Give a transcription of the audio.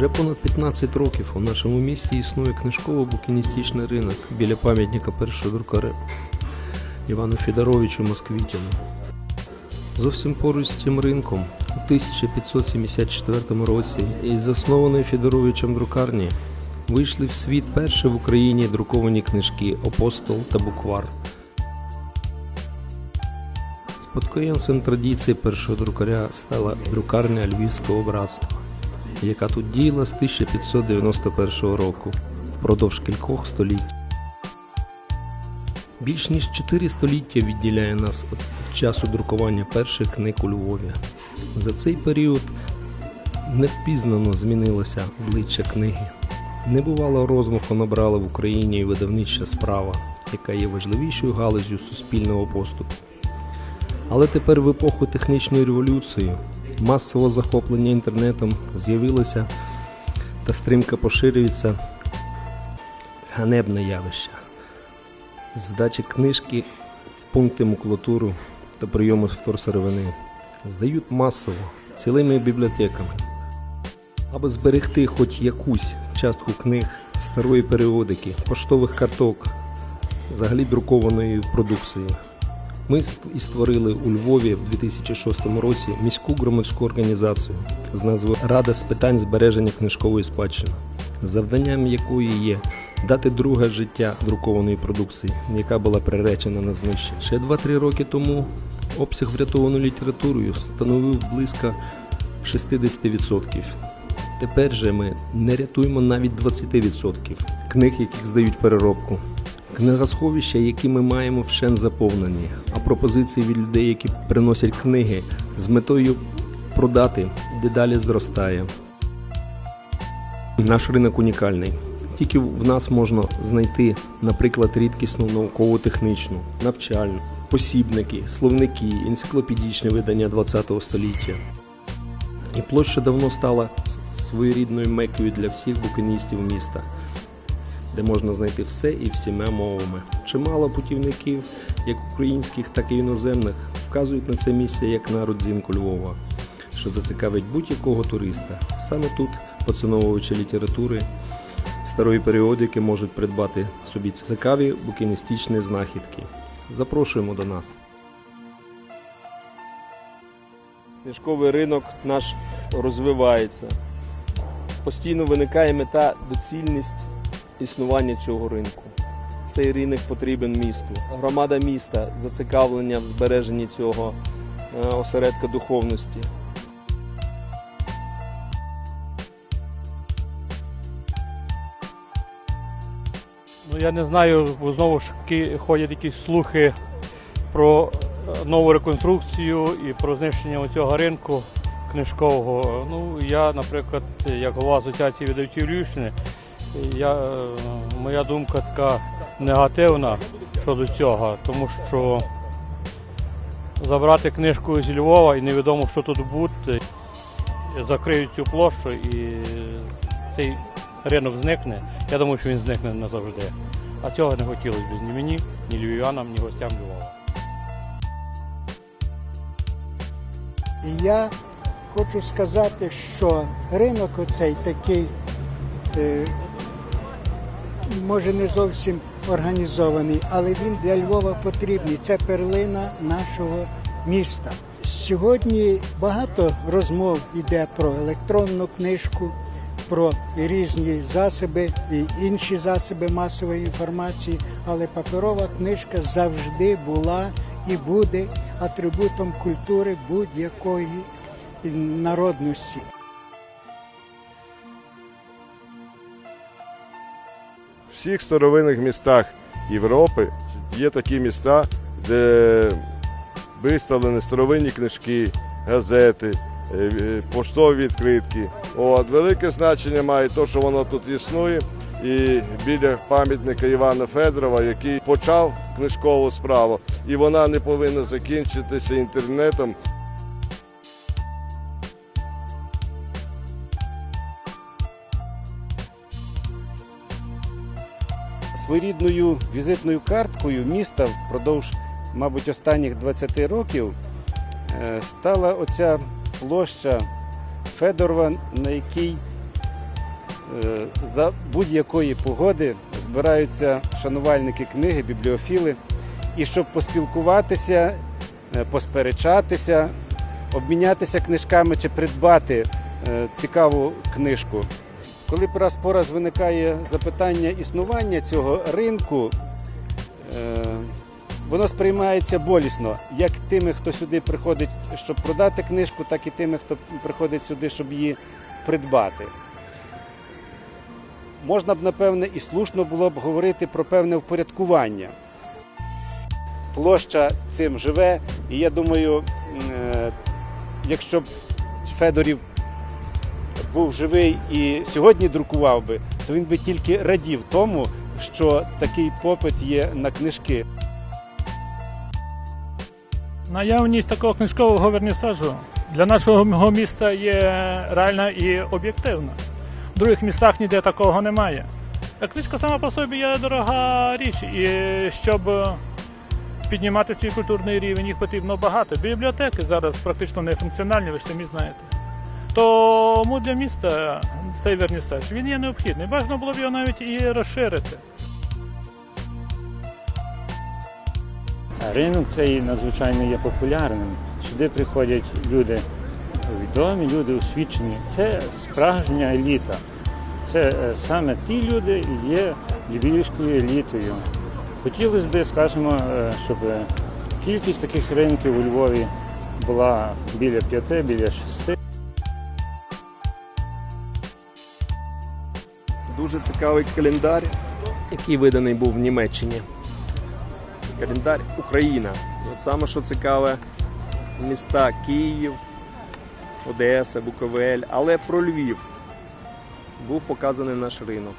Вже понад 15 років у нашому місті існує книжково-букіністичний ринок біля пам'ятника першого друкаря Івану Федоровичу Москвітіну. Зовсім поруч з цим ринком у 1574 році із заснованої Федоровичем друкарні вийшли в світ перші в Україні друковані книжки Апостол та Буквар. Спадкоємцем традиції першого друкаря стала друкарня Львівського братства, яка тут діяла з 1591 року впродовж кількох століть. Більш ніж 4 століття відділяє нас від часу друкування перших книг у Львові. За цей період невпізнано змінилося обличчя книги. Небувало розмаху набрала в Україні видавнича справа, яка є важливішою галузю суспільного поступу. Але тепер в епоху технічної революції масового захоплення інтернетом з'явилося та стрімко поширюється ганебне явище. Здачі книжки в пункти макулатуру та прийому вторсировини здають масово цілими бібліотеками. Аби зберегти хоч якусь частку книг, старої періодики, поштових карток, взагалі друкованої продукції, ми і створили у Львові в 2006 році міську громадську організацію з назвою Рада з питань збереження книжкової спадщини, завданням якої є дати друге життя друкованої продукції, яка була приречена на знищення. Ще 2-3 роки тому обсяг врятованою літературою становив близько 60%. Тепер же ми не рятуємо навіть 20% книг, яких здають переробку. Книгосховища, які ми маємо вщен заповнені, а пропозиції від людей, які приносять книги з метою продати, дедалі зростає. Наш ринок унікальний. Тільки в нас можна знайти, наприклад, рідкісну науково-техничну, навчальну, посібники, словники, енциклопедичні видання ХХ століття. І площа давно стала своєрідною мекою для всіх букиністів міста, де можна знайти все і всіма мовами. Чимало путівників, як українських, так і іноземних, вказують на це місце як на родзинку Львова, що зацікавить будь-якого туриста. Саме тут, поціновувачі літератури, старої періодики можуть придбати собі цікаві букіністичні знахідки. Запрошуємо до нас. Книжковий ринок наш розвивається. Постійно виникає мета доцільність існування цього ринку. Цей ринок потрібен місту. Громада міста зацікавлення в збереженні цього е, осередка духовності. Ну, я не знаю, бо знову ж ходять якісь слухи про е, нову реконструкцію і про знищення цього ринку книжкового. Ну, я, наприклад, як голова асоціації видавців Львівщини, я, е, моя думка така негативна щодо цього, тому що забрати книжку з Львова і невідомо, що тут буде, закриють цю площу і цей ринок зникне. Я думаю, що він зникне назавжди. А цього не хотілося б ні мені, ні львів'янам, ні гостям Львова. І я хочу сказати, що ринок оцей такий, е, може не зовсім організований, але він для Львова потрібний. Це перлина нашого міста. Сьогодні багато розмов йде про електронну книжку, про різні засоби і інші засоби масової інформації, але паперова книжка завжди була і буде атрибутом культури будь-якої народності. Всіх старовинних містах Європи є такі міста, де виставлені старовинні книжки, газети, е, е, поштові відкритки. От, Велике значення має те, що воно тут існує. І біля пам'ятника Івана Федорова, який почав книжкову справу, і вона не повинна закінчитися інтернетом. Своєрідною візитною карткою міста впродовж, мабуть, останніх 20 років е, стала оця площа Федорова, на якій Е, За будь-якої погоди збираються шанувальники книги, бібліофіли, і щоб поспілкуватися, е, посперечатися, обмінятися книжками чи придбати цікаву книжку. Коли раз по раз виникає запитання існування цього ринку, е, воно сприймається болісно як тими, хто сюди приходить, щоб продати книжку, так і тими, хто приходить сюди, щоб її придбати. Можна б, напевне, і слушно було б говорити про певне впорядкування. Площа цим живе, і я думаю, е, якщо б Федорів був живий і сьогодні друкував би, то він би тільки радів тому, що такий попит є на книжки. Наявність такого книжкового вернісажу для нашого міста є реальна і об'єктивна. В других містах ніде такого немає. А книжка сама по собі є дорога річ, і щоб піднімати свій культурний рівень, їх потрібно багато. Бібліотеки зараз практично не функціональні, ви ж самі знаєте. Тому для міста цей вернісаж він є необхідний. Бажано було б його навіть і розширити. Ринок цей надзвичайно є популярним. Сюди приходять люди відомі, люди освічені. Це справжня еліта. Це е, саме ті люди є львівською елітою. Хотілося б, скажімо, е, щоб кількість таких ринків у Львові була біля п'яти, біля шести. Дуже цікавий календар, який виданий був в Німеччині. Календар Україна. От саме що цікаве, міста Київ, Одеса, Буковель, але про Львів був показаний наш ринок.